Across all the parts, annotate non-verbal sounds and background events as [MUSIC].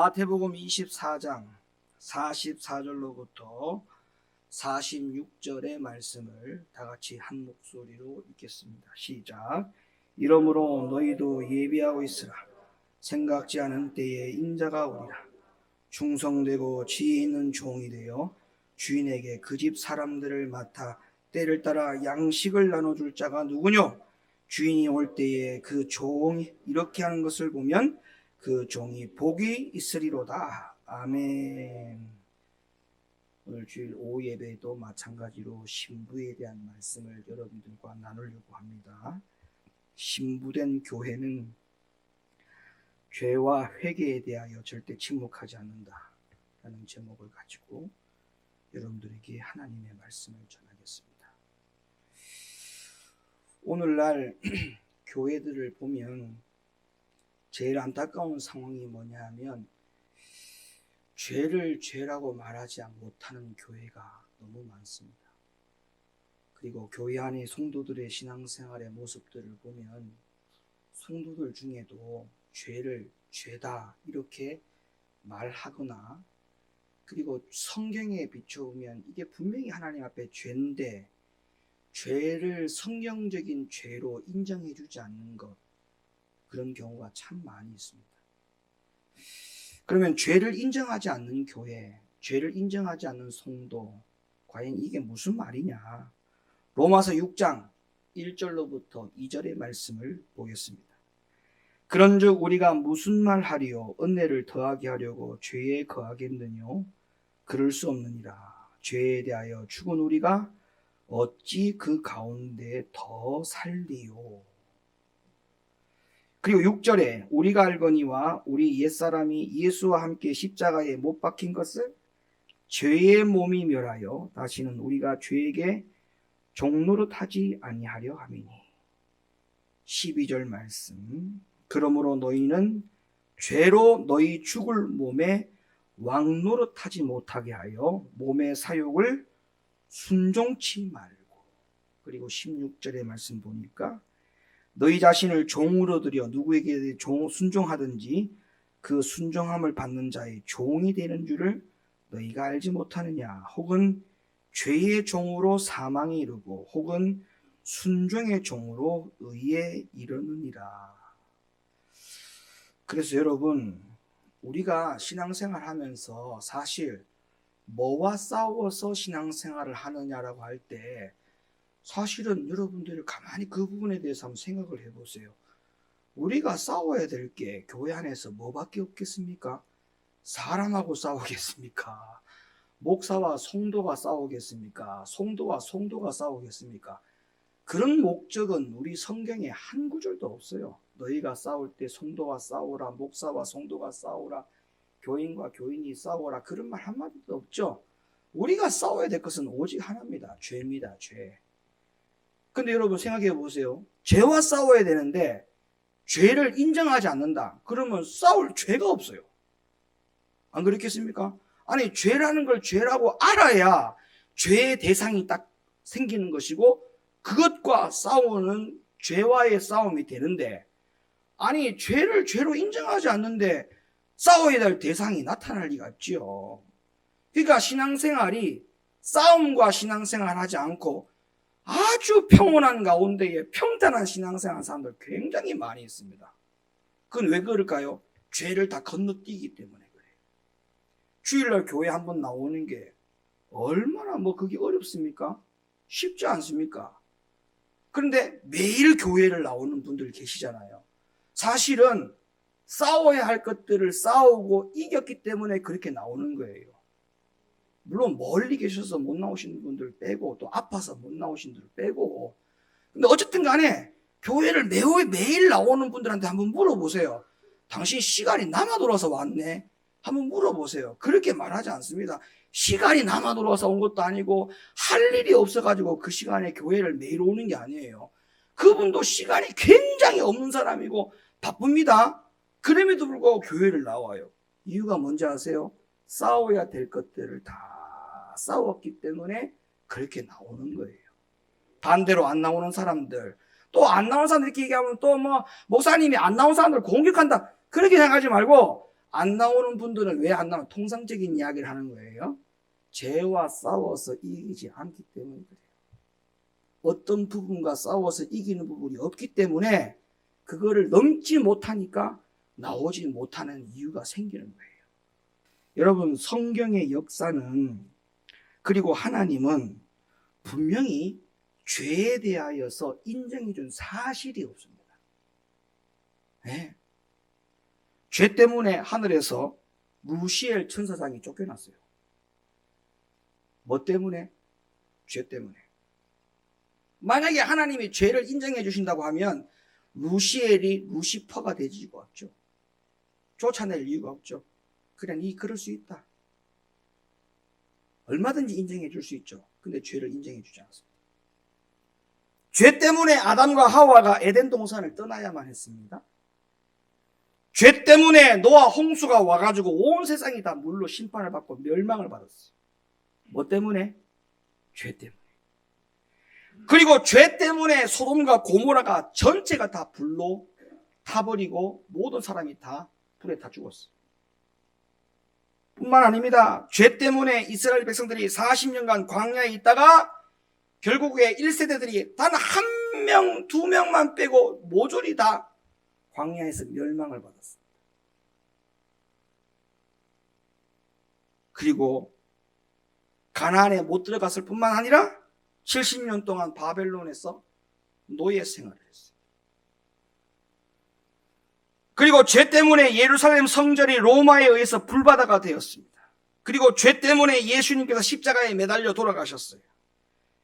마태복음 24장 44절로부터 46절의 말씀을 다 같이 한 목소리로 읽겠습니다. 시작. 이러므로 너희도 예비하고 있으라. 생각지 않은 때에 인자가 오리라. 충성되고 지혜 있는 종이 되어 주인에게 그 집 사람들을 맡아 때를 따라 양식을 나눠줄 자가 누구뇨? 주인이 올 때에 그 종이 이렇게 하는 것을 보면 그 종이 복이 있으리로다. 아멘. 오늘 주일 오후 예배도 마찬가지로 신부에 대한 말씀을 여러분들과 나누려고 합니다. 신부된 교회는 죄와 회개에 대하여 절대 침묵하지 않는다. 라는 제목을 가지고 여러분들에게 하나님의 말씀을 전하겠습니다. 오늘날 [CLEARS THROAT] 교회들을 보면 제일 안타까운 상황이 뭐냐 하면 죄를 죄라고 말하지 못하는 교회가 너무 많습니다. 그리고 교회 안의 성도들의 신앙생활의 모습들을 보면 성도들 중에도 죄를 죄다 이렇게 말하거나 그리고 성경에 비춰보면 이게 분명히 하나님 앞에 죄인데 죄를 성경적인 죄로 인정해주지 않는 것 그런 경우가 참 많이 있습니다. 그러면 죄를 인정하지 않는 교회, 죄를 인정하지 않는 성도, 과연 이게 무슨 말이냐? 로마서 6장 1절로부터 2절의 말씀을 보겠습니다. 그런즉 우리가 무슨 말 하리요? 은혜를 더하게 하려고 죄에 거하겠느뇨? 그럴 수 없느니라. 죄에 대하여 죽은 우리가 어찌 그 가운데 더 살리요? 그리고 6절에 우리가 알거니와 우리 옛사람이 예수와 함께 십자가에 못 박힌 것을 죄의 몸이 멸하여 다시는 우리가 죄에게 종노릇하지 아니하려 함이니. 12절 말씀. 그러므로 너희는 죄로 너희 죽을 몸에 왕노릇하지 못하게 하여 몸의 사욕을 순종치 말고. 그리고 16절의 말씀 보니까 너희 자신을 종으로 들여 누구에게 종, 순종하든지 그 순종함을 받는 자의 종이 되는 줄을 너희가 알지 못하느냐. 혹은 죄의 종으로 사망에 이르고 혹은 순종의 종으로 의에 이르느니라. 그래서 여러분 우리가 신앙생활 하면서 사실 뭐와 싸워서 신앙생활을 하느냐라고 할 때 사실은 여러분들이 가만히 그 부분에 대해서 한번 생각을 해보세요. 우리가 싸워야 될 게 교회 안에서 뭐밖에 없겠습니까? 사람하고 싸우겠습니까? 목사와 성도가 싸우겠습니까? 성도와 성도가 싸우겠습니까? 그런 목적은 우리 성경에 한 구절도 없어요. 너희가 싸울 때 성도와 싸우라, 목사와 성도가 싸우라, 교인과 교인이 싸우라 그런 말 한마디도 없죠. 우리가 싸워야 될 것은 오직 하나입니다. 죄입니다. 죄. 근데 여러분 생각해 보세요. 죄와 싸워야 되는데 죄를 인정하지 않는다. 그러면 싸울 죄가 없어요. 안 그렇겠습니까? 아니 죄라는 걸 죄라고 알아야 죄의 대상이 딱 생기는 것이고 그것과 싸우는 죄와의 싸움이 되는데 아니 죄를 죄로 인정하지 않는데 싸워야 될 대상이 나타날 리가 없지요. 그러니까 신앙생활이 싸움과 신앙생활 하지 않고 아주 평온한 가운데에 평탄한 신앙생활 사람들 굉장히 많이 있습니다. 그건 왜 그럴까요? 죄를 다 건너뛰기 때문에 그래요. 주일날 교회 한 번 나오는 게 얼마나 뭐 그게 어렵습니까? 쉽지 않습니까? 그런데 매일 교회를 나오는 분들 계시잖아요. 사실은 싸워야 할 것들을 싸우고 이겼기 때문에 그렇게 나오는 거예요. 물론 멀리 계셔서 못 나오시는 분들 빼고 또 아파서 못 나오신 분들 빼고 근데 어쨌든 간에 교회를 매우 매일 나오는 분들한테 한번 물어보세요. 당신 시간이 남아 돌아서 왔네? 한번 물어보세요. 그렇게 말하지 않습니다. 시간이 남아 돌아서 온 것도 아니고 할 일이 없어가지고 그 시간에 교회를 매일 오는 게 아니에요. 그분도 시간이 굉장히 없는 사람이고 바쁩니다. 그럼에도 불구하고 교회를 나와요. 이유가 뭔지 아세요? 싸워야 될 것들을 다 싸웠기 때문에 그렇게 나오는 거예요. 반대로 안 나오는 사람들, 또 안 나오는 사람들 이렇게 얘기하면 또 뭐 목사님이 안 나온 사람들 공격한다. 그렇게 생각하지 말고 안 나오는 분들은 왜 안 나오는 통상적인 이야기를 하는 거예요. 죄와 싸워서 이기지 않기 때문에 그래요. 어떤 부분과 싸워서 이기는 부분이 없기 때문에 그거를 넘지 못하니까 나오지 못하는 이유가 생기는 거예요. 여러분, 성경의 역사는 그리고 하나님은 분명히 죄에 대하여서 인정해 준 사실이 없습니다. 예. 죄 때문에 하늘에서 루시엘 천사장이 쫓겨났어요. 뭐 때문에? 죄 때문에. 만약에 하나님이 죄를 인정해 주신다고 하면 루시엘이 루시퍼가 되지가 없죠. 쫓아낼 이유가 없죠. 그냥 이 그럴 수 있다. 얼마든지 인정해 줄 수 있죠. 근데 죄를 인정해 주지 않았습니다. 죄 때문에 아담과 하와가 에덴 동산을 떠나야만 했습니다. 죄 때문에 노아 홍수가 와가지고 온 세상이 다 물로 심판을 받고 멸망을 받았어요. 뭐 때문에? 죄 때문에. 그리고 죄 때문에 소돔과 고모라가 전체가 다 불로 타버리고 모든 사람이 다 불에 다 죽었어요. 뿐만 아닙니다. 죄 때문에 이스라엘 백성들이 40년간 광야에 있다가 결국에 1세대들이 단 한 명, 두 명만 빼고 모조리 다 광야에서 멸망을 받았습니다. 그리고 가나안에 못 들어갔을 뿐만 아니라 70년 동안 바벨론에서 노예 생활을 했어요. 그리고 죄 때문에 예루살렘 성전이 로마에 의해서 불바다가 되었습니다. 그리고 죄 때문에 예수님께서 십자가에 매달려 돌아가셨어요.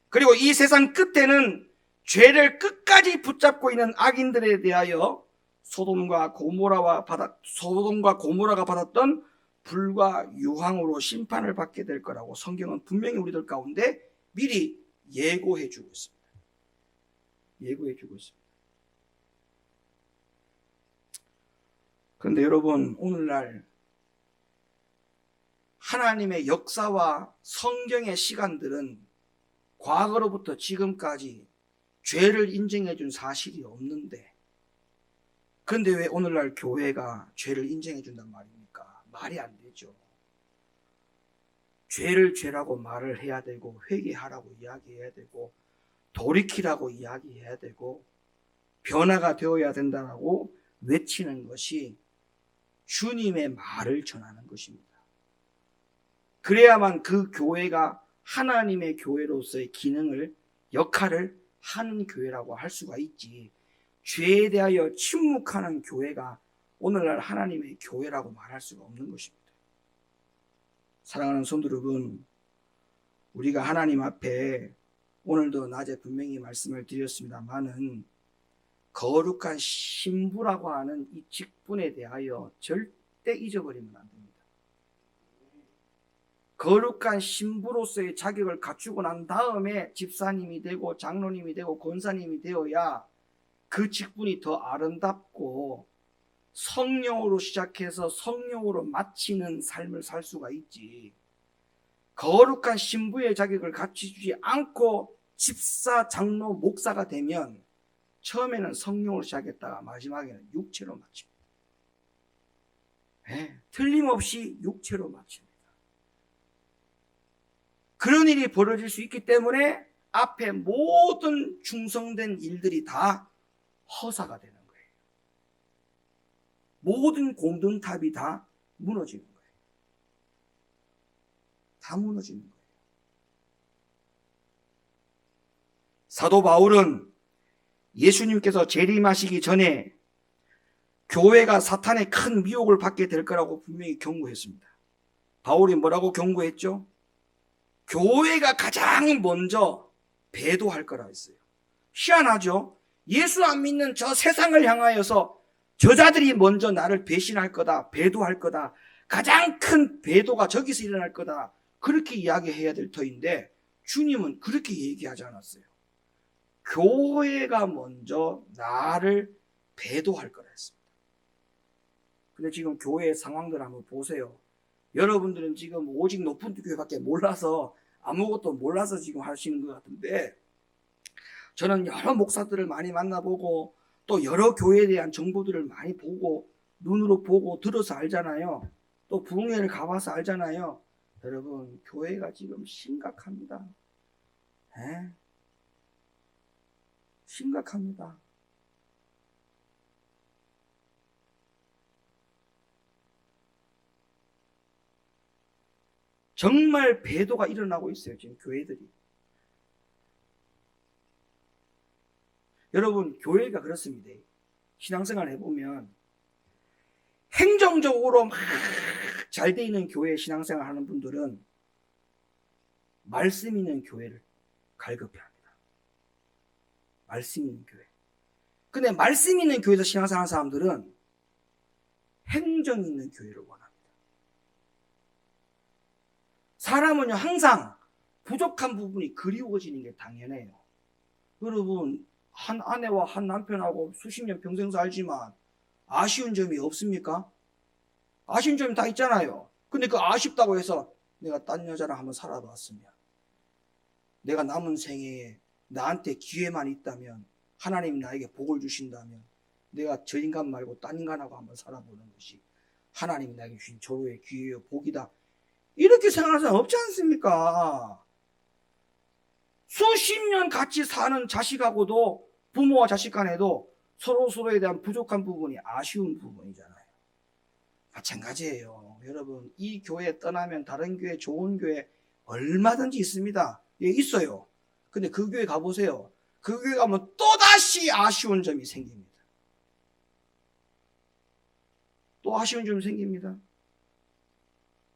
그리고 이 세상 끝에는 죄를 끝까지 붙잡고 있는 악인들에 대하여 소돔과 고모라와 받았 소돔과 고모라가 받았던 불과 유황으로 심판을 받게 될 거라고 성경은 분명히 우리들 가운데 미리 예고해 주고 있습니다. 예고해 주고 있습니다. 그런데 여러분 오늘날 하나님의 역사와 성경의 시간들은 과거로부터 지금까지 죄를 인정해 준 사실이 없는데 그런데 왜 오늘날 교회가 죄를 인정해 준단 말입니까? 말이 안 되죠. 죄를 죄라고 말을 해야 되고 회개하라고 이야기해야 되고 돌이키라고 이야기해야 되고 변화가 되어야 된다라고 외치는 것이 주님의 말을 전하는 것입니다. 그래야만 그 교회가 하나님의 교회로서의 기능을 역할을 하는 교회라고 할 수가 있지. 죄에 대하여 침묵하는 교회가 오늘날 하나님의 교회라고 말할 수가 없는 것입니다. 사랑하는 성도 여러분, 우리가 하나님 앞에 오늘도 낮에 분명히 말씀을 드렸습니다만은 거룩한 신부라고 하는 이 직분에 대하여 절대 잊어버리면 안 됩니다. 거룩한 신부로서의 자격을 갖추고 난 다음에 집사님이 되고 장로님이 되고 권사님이 되어야 그 직분이 더 아름답고 성령으로 시작해서 성령으로 마치는 삶을 살 수가 있지. 거룩한 신부의 자격을 갖추지 않고 집사, 장로, 목사가 되면 처음에는 성령으로 시작했다가 마지막에는 육체로 마칩니다. 네, 틀림없이 육체로 마칩니다. 그런 일이 벌어질 수 있기 때문에 앞에 모든 충성된 일들이 다 허사가 되는 거예요. 모든 공동탑이 다 무너지는 거예요. 다 무너지는 거예요. 사도 바울은 예수님께서 재림하시기 전에 교회가 사탄의 큰 미혹을 받게 될 거라고 분명히 경고했습니다. 바울이 뭐라고 경고했죠? 교회가 가장 먼저 배도할 거라 했어요. 희한하죠? 예수 안 믿는 저 세상을 향하여서 저자들이 먼저 나를 배신할 거다, 배도할 거다, 가장 큰 배도가 저기서 일어날 거다. 그렇게 이야기해야 될 터인데 주님은 그렇게 얘기하지 않았어요. 교회가 먼저 나를 배도할 거라 했습니다. 근데 지금 교회의 상황들 한번 보세요. 여러분들은 지금 오직 높은 교회밖에 몰라서 아무것도 몰라서 지금 하시는 것 같은데 저는 여러 목사들을 많이 만나보고 또 여러 교회에 대한 정보들을 많이 보고 눈으로 보고 들어서 알잖아요. 또 부흥회를 가봐서 알잖아요. 여러분, 교회가 지금 심각합니다. 에? 심각합니다. 정말 배도가 일어나고 있어요. 지금 교회들이. 여러분, 교회가 그렇습니다. 신앙생활 해보면 행정적으로 막 잘 돼 있는 교회 신앙생활 하는 분들은 말씀 있는 교회를 갈급해. 말씀 있는 교회. 근데 말씀 있는 교회에서 신앙생활 하는 사람들은 행정 있는 교회를 원합니다. 사람은요, 항상 부족한 부분이 그리워지는 게 당연해요. 여러분, 한 아내와 한 남편하고 수십 년 평생 살지만 아쉬운 점이 없습니까? 아쉬운 점이 다 있잖아요. 근데 그 아쉽다고 해서 내가 딴 여자랑 한번 살아봤으면 내가 남은 생애에 나한테 기회만 있다면 하나님 나에게 복을 주신다면 내가 저 인간 말고 딴 인간하고 한번 살아보는 것이 하나님이 나에게 주신 조로의 기회요 복이다. 이렇게 생각하는 사람 없지 않습니까? 수십 년 같이 사는 자식하고도 부모와 자식 간에도 서로 서로에 대한 부족한 부분이 아쉬운 부분이잖아요. 마찬가지예요. 여러분, 이 교회 떠나면 다른 교회, 좋은 교회 얼마든지 있습니다. 예, 있어요. 근데 그 교회 가보세요. 그 교회 가면 또다시 아쉬운 점이 생깁니다. 또 아쉬운 점이 생깁니다.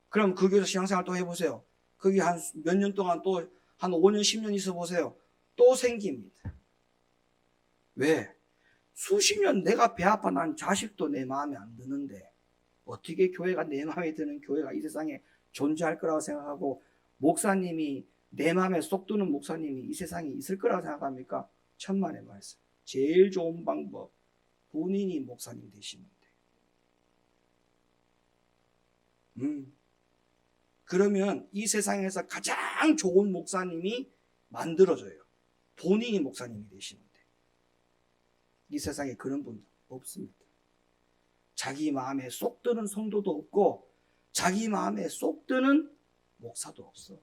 그럼 그 교회에서 신앙생활 또 해보세요. 거기 한몇 년 동안 또 한 5년, 10년 있어 보세요. 또 생깁니다. 왜? 수십 년 내가 배 아파 난 자식도 내 마음에 안 드는데 어떻게 교회가 내 마음에 드는 교회가 이 세상에 존재할 거라고 생각하고 목사님이 내 마음에 쏙 드는 목사님이 이 세상에 있을 거라고 생각합니까? 천만의 말씀. 제일 좋은 방법. 본인이 목사님 되시면 돼. 음. 그러면 이 세상에서 가장 좋은 목사님이 만들어져요. 본인이 목사님이 되시면 돼. 이 세상에 그런 분 없습니다. 자기 마음에 쏙 드는 성도도 없고, 자기 마음에 쏙 드는 목사도 없어.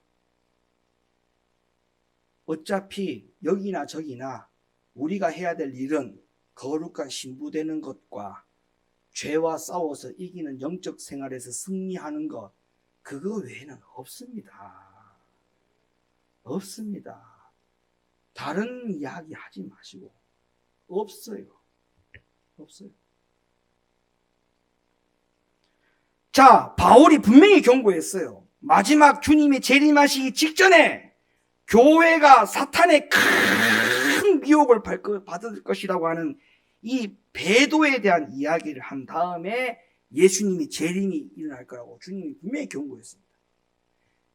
어차피 여기나 저기나 우리가 해야 될 일은 거룩한 신부 되는 것과 죄와 싸워서 이기는 영적 생활에서 승리하는 것, 그거 외에는 없습니다. 없습니다. 다른 이야기 하지 마시고, 없어요. 없어요. 자, 바울이 분명히 경고했어요. 마지막 주님이 재림하시기 직전에 교회가 사탄의 큰 미혹을 받을 것이라고 하는 이 배도에 대한 이야기를 한 다음에 예수님이 재림이 일어날 거라고 주님이 분명히 경고했습니다.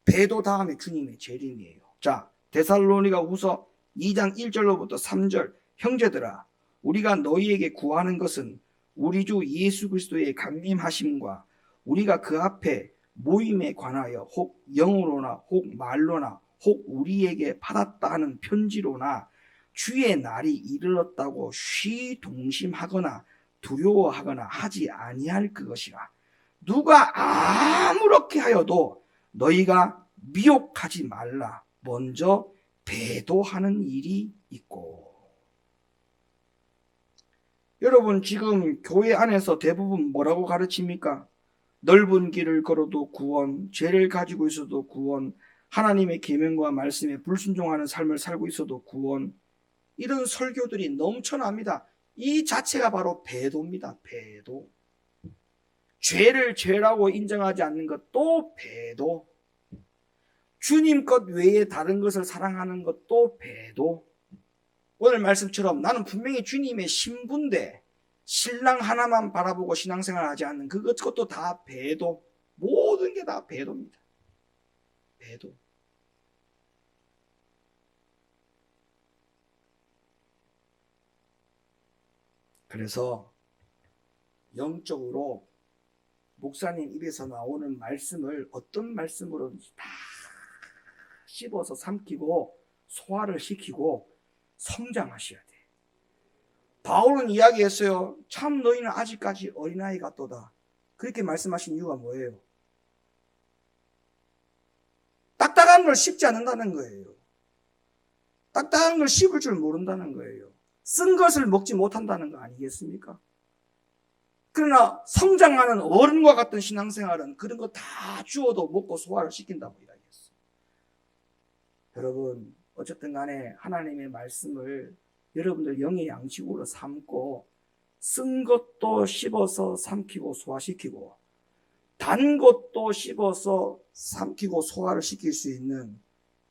배도 다음에 주님의 재림이에요. 자, 데살로니가 우서 2장 1절로부터 3절 형제들아 우리가 너희에게 구하는 것은 우리 주 예수 그리스도의 강림하심과 우리가 그 앞에 모임에 관하여 혹 영으로나 혹 말로나 혹 우리에게 받았다 하는 편지로나 주의 날이 이르렀다고 쉬 동심하거나 두려워하거나 하지 아니할 그것이라. 누가 아무렇게 하여도 너희가 미혹하지 말라. 먼저 배도하는 일이 있고. 여러분 지금 교회 안에서 대부분 뭐라고 가르칩니까? 넓은 길을 걸어도 구원, 죄를 가지고 있어도 구원, 하나님의 계명과 말씀에 불순종하는 삶을 살고 있어도 구원. 이런 설교들이 넘쳐납니다. 이 자체가 바로 배도입니다. 배도. 죄를 죄라고 인정하지 않는 것도 배도. 주님 것 외에 다른 것을 사랑하는 것도 배도. 오늘 말씀처럼 나는 분명히 주님의 신부인데 신랑 하나만 바라보고 신앙생활 하지 않는 그것도 다 배도. 모든 게 다 배도입니다. 배도. 그래서 영적으로 목사님 입에서 나오는 말씀을 어떤 말씀으로 다 씹어서 삼키고 소화를 시키고 성장하셔야 돼. 바울은 이야기했어요. 참 너희는 아직까지 어린아이 같도다. 그렇게 말씀하신 이유가 뭐예요? 딱딱한 걸 씹지 않는다는 거예요. 딱딱한 걸 씹을 줄 모른다는 거예요. 쓴 것을 먹지 못한다는 거 아니겠습니까? 그러나 성장하는 어른과 같은 신앙생활은 그런 거 다 주어도 먹고 소화를 시킨다고 이야기했어요. 여러분, 어쨌든 간에 하나님의 말씀을 여러분들 영의 양식으로 삼고 쓴 것도 씹어서 삼키고 소화시키고 단 것도 씹어서 삼키고 소화를 시킬 수 있는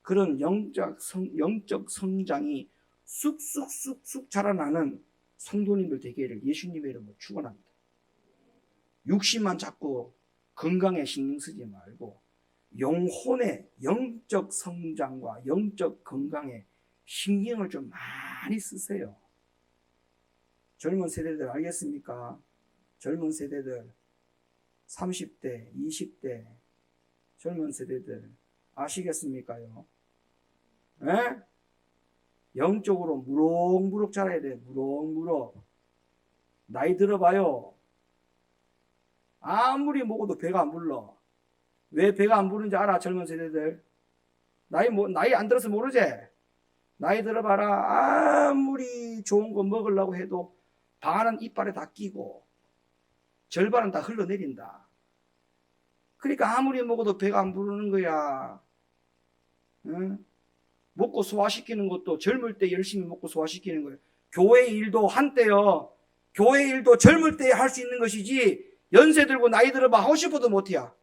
그런 영적, 성, 영적 성장이 쑥쑥쑥쑥 자라나는 성도님들 되기를 예수님의 이름으로 축원합니다. 육신만 자꾸 건강에 신경 쓰지 말고 영혼의 영적 성장과 영적 건강에 신경을 좀 많이 쓰세요. 젊은 세대들 알겠습니까? 젊은 세대들 30대, 20대 젊은 세대들 아시겠습니까요? 에? 영적으로 무럭무럭 자라야 돼. 무럭무럭. 나이 들어봐요. 아무리 먹어도 배가 안 불러. 왜 배가 안 부르는지 알아? 젊은 세대들. 나이 뭐 나이 안 들어서 모르지? 나이 들어봐라. 아무리 좋은 거 먹으려고 해도 반은 이빨에 다 끼고 절반은 다 흘러내린다. 그러니까 아무리 먹어도 배가 안 부르는 거야. 응? 먹고 소화시키는 것도 젊을 때 열심히 먹고 소화시키는 거예요. 교회 일도 한때요. 교회 일도 젊을 때 할 수 있는 것이지 연세 들고 나이 들어봐 하고 싶어도 못해야.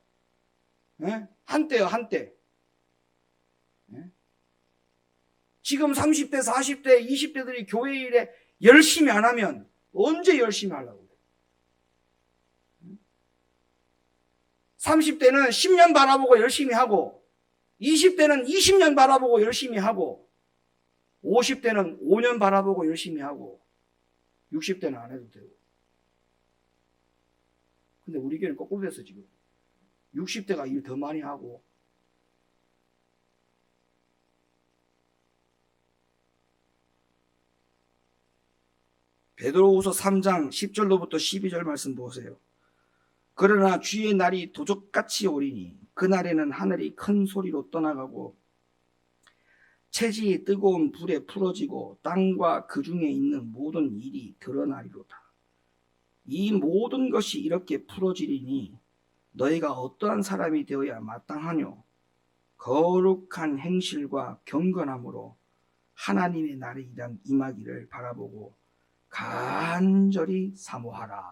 예? 한때요, 한때. 예? 지금 30대, 40대, 20대들이 교회 일에 열심히 안 하면 언제 열심히 하려고 그래? 30대는 10년 바라보고 열심히 하고 20대는 20년 바라보고 열심히 하고 50대는 5년 바라보고 열심히 하고 60대는 안 해도 되고 근데 우리 교회는 거꾸로 됐어 지금. 60대가 일 더 많이 하고. 베드로후서 3장 10절로부터 12절 말씀 보세요. 그러나 주의 날이 도적같이 오리니 그날에는 하늘이 큰 소리로 떠나가고 채지 뜨거운 불에 풀어지고 땅과 그 중에 있는 모든 일이 드러나리로다. 이 모든 것이 이렇게 풀어지리니 너희가 어떠한 사람이 되어야 마땅하뇨? 거룩한 행실과 경건함으로 하나님의 날에 임하기를 바라보고 간절히 사모하라.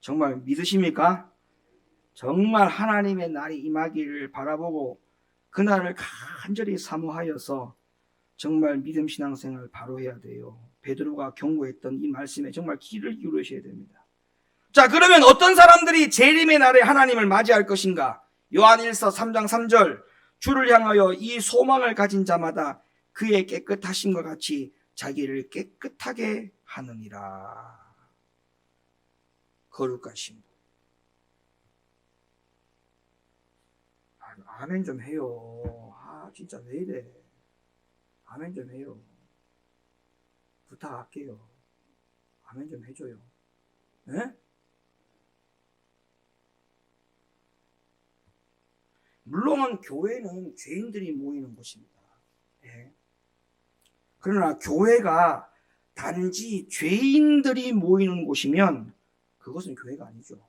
정말 믿으십니까? 정말 하나님의 날이 임하기를 바라보고 그날을 간절히 사모하여서 정말 믿음 신앙생활 바로 해야 돼요. 베드로가 경고했던 이 말씀에 정말 귀를 기울이셔야 됩니다. 자, 그러면 어떤 사람들이 재림의 날에 하나님을 맞이할 것인가? 요한 1서 3장 3절 주를 향하여 이 소망을 가진 자마다 그의 깨끗하심과 같이 자기를 깨끗하게 하느니라. 거룩한 신부. 아, 아멘 좀 해요. 아, 진짜 왜 이래. 아멘 좀 해요. 부탁할게요. 아멘 좀 해줘요. 네? 물론 교회는 죄인들이 모이는 곳입니다. 예. 그러나 교회가 단지 죄인들이 모이는 곳이면 그것은 교회가 아니죠.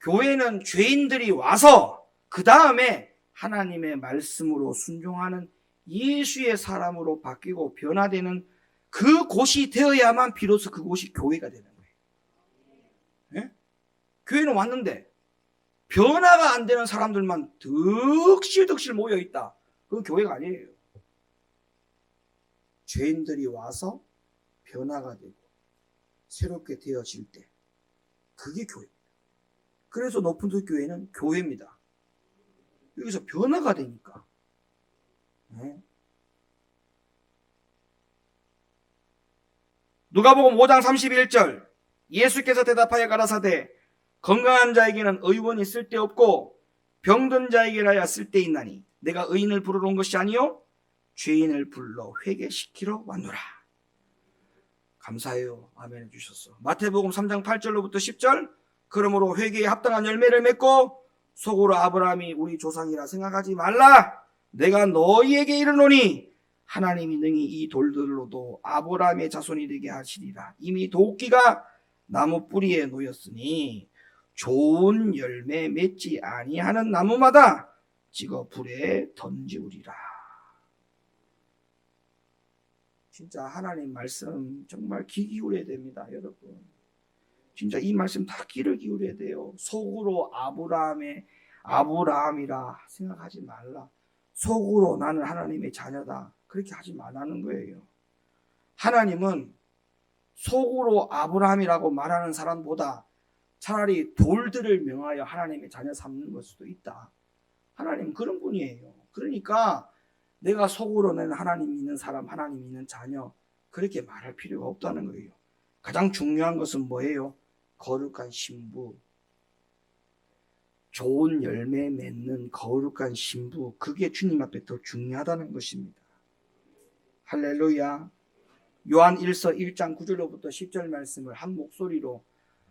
교회는 죄인들이 와서 그 다음에 하나님의 말씀으로 순종하는 예수의 사람으로 바뀌고 변화되는 그 곳이 되어야만 비로소 그곳이 교회가 되는 거예요. 예? 교회는 왔는데 변화가 안 되는 사람들만 득실득실 모여 있다. 그건 교회가 아니에요. 죄인들이 와서 변화가 되고 새롭게 되어질 때 그게 교회입니다. 그래서 높은 도 교회는 교회입니다. 여기서 변화가 되니까. 네. 누가복음 5장 31절 예수께서 대답하여 가라사대 건강한 자에게는 의원이 쓸데없고 병든 자에게라야 쓸데있나니 내가 의인을 부르러 온 것이 아니요 죄인을 불러 회개시키러 왔노라. 감사해요. 아멘 해주셨어. 마태복음 3장 8절로부터 10절. 그러므로 회개에 합당한 열매를 맺고 속으로 아브라함이 우리 조상이라 생각하지 말라. 내가 너희에게 이르노니 하나님이 능히 이 돌들로도 아브라함의 자손이 되게 하시리라. 이미 도끼가 나무 뿌리에 놓였으니 좋은 열매 맺지 아니하는 나무마다 찍어 불에 던지우리라. 진짜 하나님 말씀 정말 귀 기울여야 됩니다, 여러분. 진짜 이 말씀 다 귀를 기울여야 돼요. 속으로 아브라함의 아브라함이라 생각하지 말라. 속으로 나는 하나님의 자녀다. 그렇게 하지 말라는 거예요. 하나님은 속으로 아브라함이라고 말하는 사람보다 차라리 돌들을 명하여 하나님의 자녀 삼는 걸 수도 있다. 하나님 그런 분이에요. 그러니까 내가 속으로는 하나님 믿는 사람, 하나님 믿는 자녀 그렇게 말할 필요가 없다는 거예요. 가장 중요한 것은 뭐예요? 거룩한 신부. 좋은 열매 맺는 거룩한 신부. 그게 주님 앞에 더 중요하다는 것입니다. 할렐루야. 요한 1서 1장 9절로부터 10절 말씀을 한 목소리로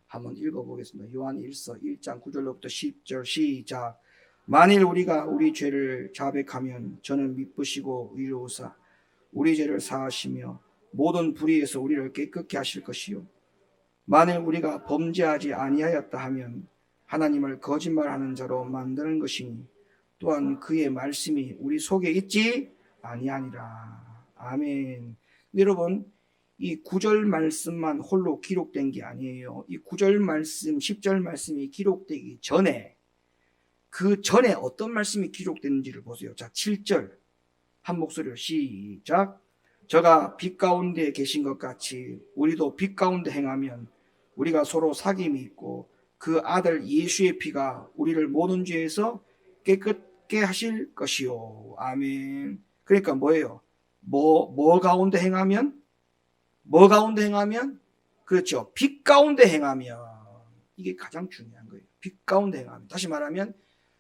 한번 읽어보겠습니다. 요한 1서 1장 9절로부터 10절 시작. 만일 우리가 우리 죄를 자백하면 저는 미쁘시고 의로우사 우리 죄를 사하시며 모든 불의에서 우리를 깨끗게 하실 것이요. 만일 우리가 범죄하지 아니하였다 하면 하나님을 거짓말하는 자로 만드는 것이니 또한 그의 말씀이 우리 속에 있지 아니하니라. 아멘. 여러분 이 구절 말씀만 홀로 기록된 게 아니에요. 이 구절 말씀, 10절 말씀이 기록되기 전에 그 전에 어떤 말씀이 기록됐는지를 보세요. 자, 7절. 한 목소리로 시작. 저가 빛 가운데 계신 것 같이 우리도 빛 가운데 행하면 우리가 서로 사귐이 있고 그 아들 예수의 피가 우리를 모든 죄에서 깨끗게 하실 것이요. 아멘. 그러니까 뭐예요? 뭐, 뭐 가운데 행하면? 뭐 가운데 행하면? 그렇죠. 빛 가운데 행하면. 이게 가장 중요한 거예요. 빛 가운데 행하면. 다시 말하면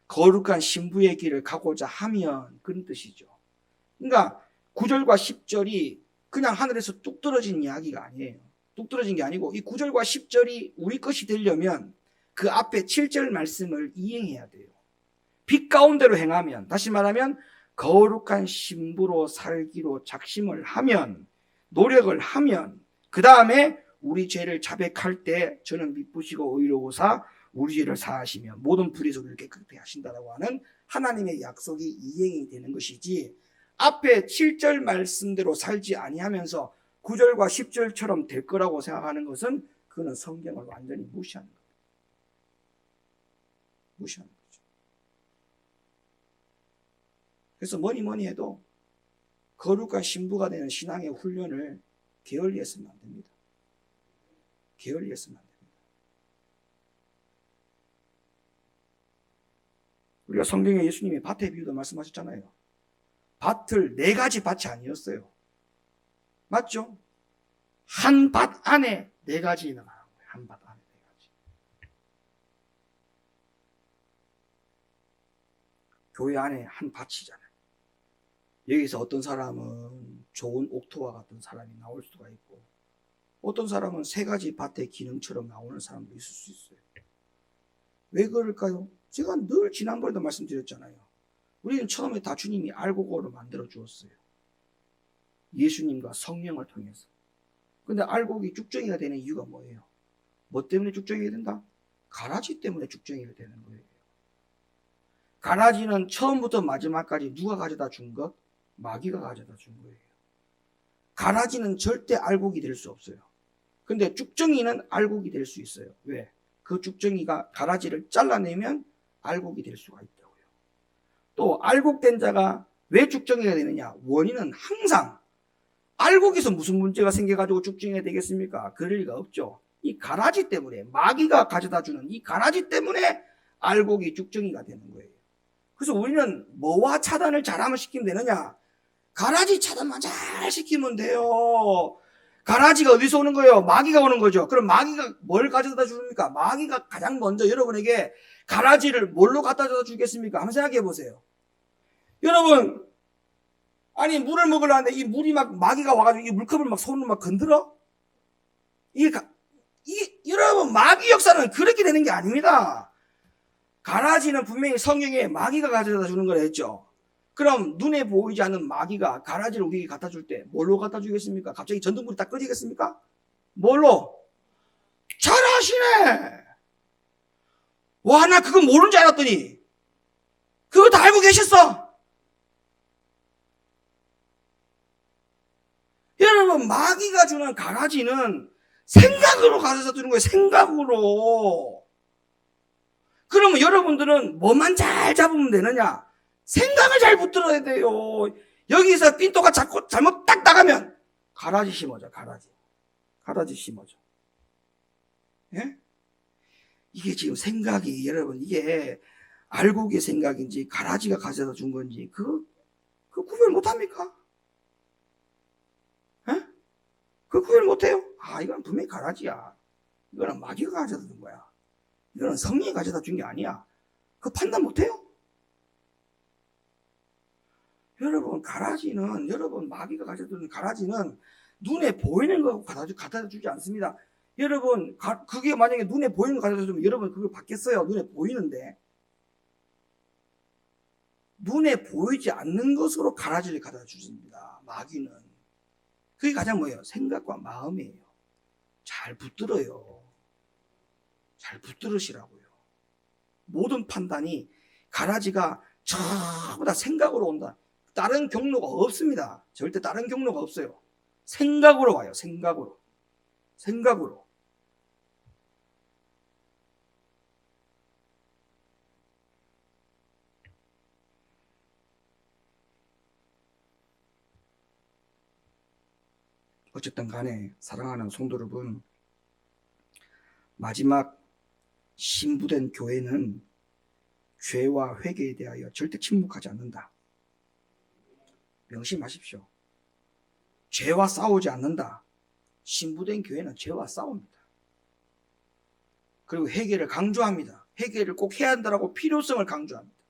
거룩한 신부의 길을 가고자 하면 그런 뜻이죠. 그러니까 9절과 10절이 그냥 하늘에서 뚝 떨어진 이야기가 아니에요. 뚝 떨어진 게 아니고 이 9절과 10절이 우리 것이 되려면 그 앞에 7절 말씀을 이행해야 돼요. 빛 가운데로 행하면 다시 말하면 거룩한 신부로 살기로 작심을 하면 노력을 하면 그 다음에 우리 죄를 자백할 때 저는 미쁘시고 의로우사 우리 죄를 사하시며 모든 불의에서 우리를 깨끗게 하신다라고 하는 하나님의 약속이 이행이 되는 것이지 앞에 7절 말씀대로 살지 아니하면서 9절과 10절처럼 될 거라고 생각하는 것은 그는 성경을 완전히 무시하는 거예요. 무시하는 거죠. 그래서 뭐니 뭐니 해도 거룩한 신부가 되는 신앙의 훈련을 게을리해서는 안 됩니다. 게을리해서는 안 됩니다. 우리가 성경에 예수님이 밭의 비유도 말씀하셨잖아요. 밭을 네 가지 밭이 아니었어요. 맞죠? 한 밭 안에 네 가지 나가는 거예요. 한 밭 안에 네 가지. 교회 안에 한 밭이잖아요. 여기서 어떤 사람은 좋은 옥토와 같은 사람이 나올 수가 있고, 어떤 사람은 세 가지 밭의 기능처럼 나오는 사람도 있을 수 있어요. 왜 그럴까요? 제가 늘 지난번에도 말씀드렸잖아요. 우리는 처음에 다 주님이 알고 고로 만들어 주었어요. 예수님과 성령을 통해서. 근데 알곡이 쭉정이가 되는 이유가 뭐예요? 뭐 때문에 쭉정이가 된다? 가라지 때문에 쭉정이가 되는 거예요. 가라지는 처음부터 마지막까지 누가 가져다 준 것? 마귀가 가져다 준 거예요. 가라지는 절대 알곡이 될 수 없어요. 근데 쭉정이는 알곡이 될 수 있어요. 왜? 그 쭉정이가 가라지를 잘라내면 알곡이 될 수가 있다고요. 또 알곡된 자가 왜 쭉정이가 되느냐? 원인은 항상 알곡에서 무슨 문제가 생겨가지고 쭉정이가 되겠습니까? 그럴 리가 없죠. 이 가라지 때문에 마귀가 가져다 주는 이 가라지 때문에 알곡이 쭉정이가 되는 거예요. 그래서 우리는 뭐와 차단을 잘하면 시키면 되느냐? 가라지 차단만 잘 시키면 돼요. 가라지가 어디서 오는 거예요? 마귀가 오는 거죠. 그럼 마귀가 뭘 가져다 줍니까? 마귀가 가장 먼저 여러분에게 가라지를 뭘로 갖다 주겠습니까? 한번 생각해 보세요. 여러분, 아니 물을 먹으려는데 이 물이 막 마귀가 와가지고 이 물컵을 막 손으로 막 건드려? 이, 가- 이 여러분 마귀 역사는 그렇게 되는 게 아닙니다. 가라지는 분명히 성경에 마귀가 가져다 주는 걸 했죠. 그럼 눈에 보이지 않는 마귀가 가라지를 우리에게 갖다 줄 때 뭘로 갖다 주겠습니까? 갑자기 전등불이 딱 꺼지겠습니까? 뭘로? 잘하시네. 와, 나 그거 모르는 줄 알았더니 그거 다 알고 계셨어. 여러분, 마귀가 주는 가라지는 생각으로 가져다 주는 거예요. 생각으로. 그러면 여러분들은 뭐만 잘 잡으면 되느냐? 생각을 잘 붙들어야 돼요. 여기서 핀토가 자꾸 잘못 딱 나가면 가라지 심어줘, 가라지. 가라지 심어줘. 예? 이게 지금 생각이 여러분 이게 알고의 생각인지 가라지가 가져다 준 건지 그, 그 구별 못 합니까? 예? 그 구별 못해요? 아 이건 분명히 가라지야. 이거는 마귀가 가져다 준 거야. 이거는 성령이 가져다 준 게 아니야. 그 판단 못해요? 여러분 가라지는 여러분 마귀가 가져다 준 가라지는 눈에 보이는 거 갖다, 주지 않습니다. 여러분 가- 그게 만약에 눈에 보이는 거 가져다 주면 여러분 그걸 받겠어요. 눈에 보이는데 눈에 보이지 않는 것으로 가라지를 갖다 주십니다. 마귀는 그게 가장 뭐예요? 생각과 마음이에요. 잘 붙들어요. 잘 붙들으시라고요. 모든 판단이 가라지가 전부 다 생각으로 온다. 다른 경로가 없습니다. 절대 다른 경로가 없어요. 생각으로 와요. 생각으로. 생각으로. 어쨌든 간에 사랑하는 성도 여러분 마지막 신부된 교회는 죄와 회개에 대하여 절대 침묵하지 않는다. 명심하십시오. 죄와 싸우지 않는다. 신부된 교회는 죄와 싸웁니다. 그리고 회개를 강조합니다. 회개를 꼭 해야 한다라고 필요성을 강조합니다.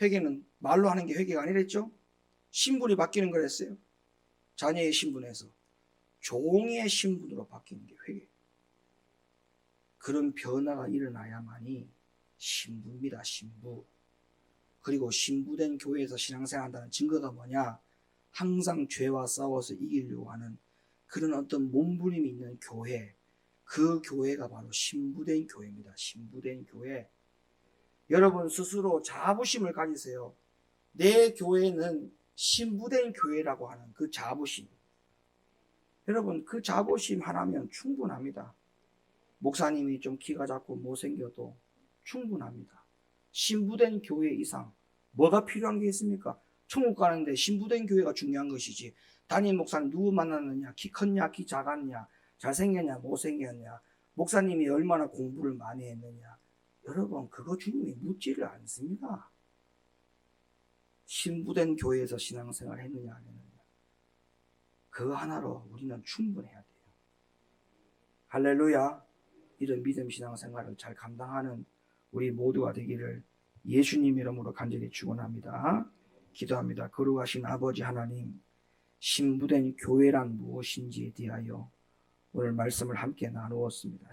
회개는 말로 하는 게 회개가 아니랬죠? 신분이 바뀌는 거랬어요. 자녀의 신분에서 종의 신분으로 바뀌는 게 회개. 그런 변화가 일어나야만이 신부입니다, 신부. 그리고 신부된 교회에서 신앙생활 한다는 증거가 뭐냐? 항상 죄와 싸워서 이기려고 하는 그런 어떤 몸부림이 있는 교회. 그 교회가 바로 신부된 교회입니다. 신부된 교회. 여러분 스스로 자부심을 가지세요. 내 교회는 신부된 교회라고 하는 그 자부심. 여러분 그 자부심 하나면 충분합니다. 목사님이 좀 키가 작고 못생겨도 충분합니다. 신부된 교회 이상 뭐가 필요한 게 있습니까? 천국 가는데 신부된 교회가 중요한 것이지 담임 목사님 누구 만났느냐 키 컸냐 키 작았냐 잘생겼냐 못생겼냐 목사님이 얼마나 공부를 많이 했느냐 여러분 그거 주님이 묻지를 않습니다. 신부된 교회에서 신앙생활 했느냐 안 했느냐 그거 하나로 우리는 충분해야 돼요. 할렐루야 이런 믿음 신앙생활을 잘 감당하는 우리 모두가 되기를 예수님 이름으로 간절히 축원합니다. 기도합니다. 거룩하신 아버지 하나님 신부된 교회란 무엇인지에 대하여 오늘 말씀을 함께 나누었습니다.